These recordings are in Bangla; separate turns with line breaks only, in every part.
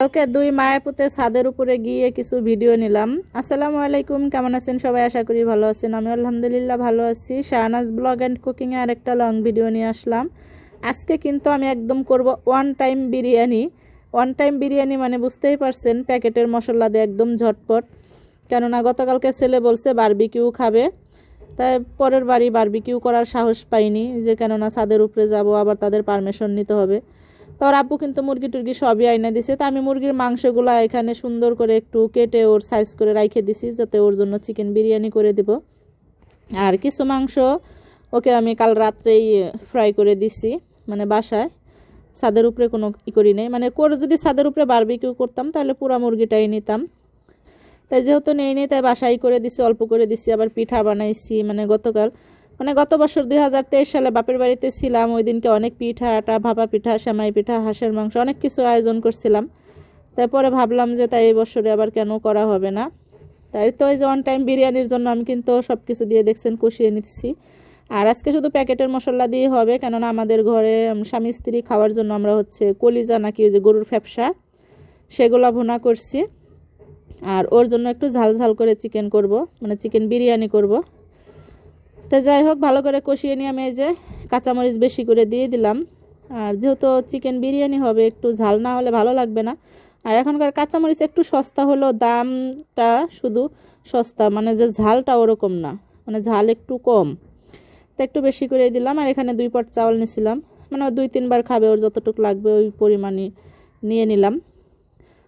কালকে দুই মায়াপুতে ছাদের উপরে গিয়ে কিছু ভিডিও নিলাম। আসসালামু আলাইকুম, কেমন আছেন সবাই? আশা করি ভালো আছেন। আমি আলহামদুলিল্লাহ ভালো আছি। শাহনাজ ব্লগ অ্যান্ড কুকিংয়ে আরেকটা লং ভিডিও নিয়ে আসলাম। আজকে কিন্তু আমি একদম করব one time biryani. One time biryani মানে বুঝতেই পারছেন, প্যাকেটের মশলা দিয়ে একদম ঝটপট। কেননা গতকালকে ছেলে বলছে বারবিকিউ খাবে। তাই পরের বাড়ি বারবিকিউ করার সাহস পাইনি যে কেননা ছাদের উপরে যাব, আবার তাদের পারমিশন নিতে হবে। তো ওর আব্বু কিন্তু মুরগি টুরগি সবই আইনা দিছে। তা আমি মুরগির মাংসগুলো এখানে সুন্দর করে একটু কেটে ওর সাইজ করে রাইখে দিছি, যাতে ওর জন্য চিকেন বিরিয়ানি করে দিব। আর কিছু মাংস ওকে আমি কাল রাত্রেই ফ্রাই করে দিছি মানে বাসায়। ছাদের উপরে কোনো ই করি নেই। মানে করে যদি ছাদের উপরে বারবিকিউ করতাম, তাহলে পুরো মুরগিটাই নিতাম। তাই যেহেতু নেই নেই, তাই বাসাই করে দিছি, অল্প করে দিছি, আবার পিঠা বানাইছি মানে গতকাল মানে গত বছর দুই হাজার তেইশ সালে বাপের বাড়িতে ছিলাম, ওই দিনকে অনেক পিঠা আটা, ভাপা পিঠা, সেমাই পিঠা, হাঁসের মাংস, অনেক কিছু আয়োজন করছিলাম। তারপরে ভাবলাম যে তাই এই বছরে আবার কেন করা হবে না? তাই তো এই যে ওয়ান টাইম বিরিয়ানির জন্য আমি কিন্তু সব কিছু দিয়ে দেখছেন কষিয়ে নিচ্ছি। আর আজকে শুধু প্যাকেটের মশলা দিয়ে হবে, কেননা আমাদের ঘরে স্বামী স্ত্রী খাওয়ার জন্য আমরা হচ্ছে কলিজা নাকি ওই যে গরুর ফ্যাপসা, সেগুলো ভুনা করছি। আর ওর জন্য একটু ঝাল ঝাল করে চিকেন করব মানে চিকেন বিরিয়ানি করব। তো যাই হোক, ভালো করে কষিয়ে নিয়ে আমি এই যে কাঁচামরিচ বেশি করে দিয়ে দিলাম। আর যেহেতু চিকেন বিরিয়ানি হবে, একটু ঝাল না হলে ভালো লাগবে না। আর এখনকার কাঁচামরিচ একটু সস্তা হলো দামটা শুধু সস্তা মানে যে ঝালটা ওরকম না মানে ঝাল একটু কম। তো একটু বেশি করে দিলাম আর এখানে দুই পট চাউল নিয়েছিলাম। মানে দুই তিনবার খাবে, ওর যতটুকু লাগবে ওই পরিমাণে নিয়ে নিলাম।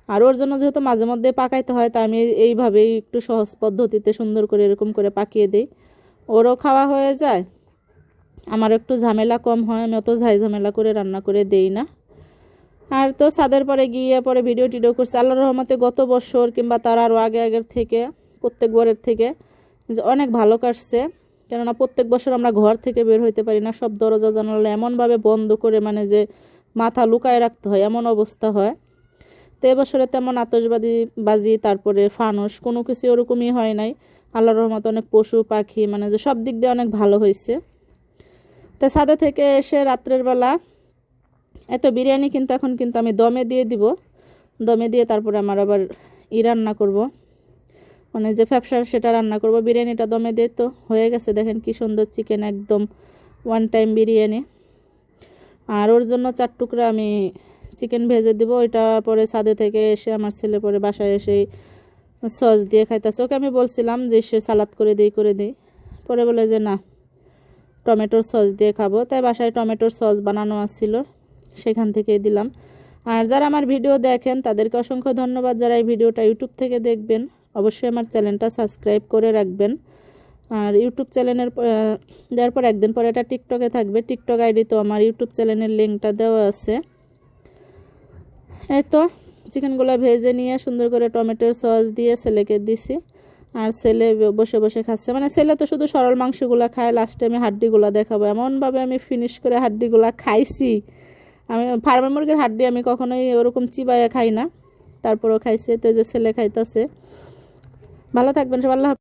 আর ওর জন্য যেহেতু মাঝে মধ্যে পাকাইতে হয় তাই আমি এইভাবেই একটু সহজ পদ্ধতিতে সুন্দর করে এরকম করে পাকিয়ে দিই। ওরও খাওয়া হয়ে যায়। আমার একটু ঝামেলা কম হয়, আমি অত ঝাই ঝামেলা করে রান্না করে দেই না। আর তো ছাদের পরে গিয়ে পরে ভিডিও টিডিও করছে। আল্লাহ রহমতে গত বছর কিংবা তার আরও আগে আগের থেকে, প্রত্যেক বরের থেকে যে অনেক ভালো কাটছে। কেননা প্রত্যেক বছর আমরা ঘর থেকে বের হইতে পারি না, সব দরজা জানালা এমনভাবে বন্ধ করে মানে যে মাথা লুকায় রাখতে হয়, এমন অবস্থা হয়। তো এবছরে তেমন আতসবাজি বাজি, তারপরে ফানুস, কোনো কিছু ওরকমই হয় নাই। আল্লাহর রহমতে অনেক পশু, পাখি মানে যে সব দিক দিয়ে অনেক ভালো হয়েছে। তো ছাদে থেকে এসে রাত্রের বেলা এত বিরিয়ানি কিন্তু এখন কিন্তু আমি দমে দিয়ে দিব। দমে দিয়ে তারপরে আমার আবার ই রান্না করব। মানে যে ফ্যাপসা সেটা রান্না করব। বিরিয়ানিটা দমে দিয়ে তো হয়ে গেছে। দেখেন কি সুন্দর চিকেন একদম ওয়ান টাইম বিরিয়ানি। আর ওর জন্য চার টুকরা আমি চিকেন ভেজে দিব। ওইটা পরে ছাদে থেকে এসে আমার ছেলে পরে বাসায় এসে সস দিয়ে খাইতেছে। ওকে আমি বলছিলাম যে, সে সালাদ করে দিই করে দিই। পরে বলে যে, না, টমেটোর সস দিয়ে খাব। তাই বাসায় টমেটোর সস বানানো আসছিল, সেখান থেকেই দিলাম। আর যারা আমার ভিডিও দেখেন, তাদেরকে অসংখ্য ধন্যবাদ। যারা এই ভিডিওটা ইউটিউব থেকে দেখবেন, অবশ্যই আমার চ্যানেলটা সাবস্ক্রাইব করে রাখবেন। আর ইউটিউব চ্যানেলের দেওয়ার পর একদিন পরে এটা টিকটকে থাকবে। টিকটক আইডি তো আমার ইউটিউব চ্যানেলের লিঙ্কটা দেওয়া আছে। এই তো চিকেনগুলো ভেজে নিয়ে সুন্দর করে টমেটোর সস দিয়ে ছেলেকে দিছি। আর ছেলে বসে বসে খাচ্ছে। মানে ছেলে তো শুধু সরল মাংসগুলো খায় লাস্টে আমি হাড্ডিগুলো দেখাবো। এমনভাবে আমি ফিনিশ করে হাড্ডিগুলো খাইছি। আমি ফার্মের মুরগির হাড্ডি আমি কখনোই ওরকম চিবাইয়া খাই না। তারপরও খাইছে। তো যে ছেলে খাইতেছে। ভালো থাকবেন সব আল্লাহ।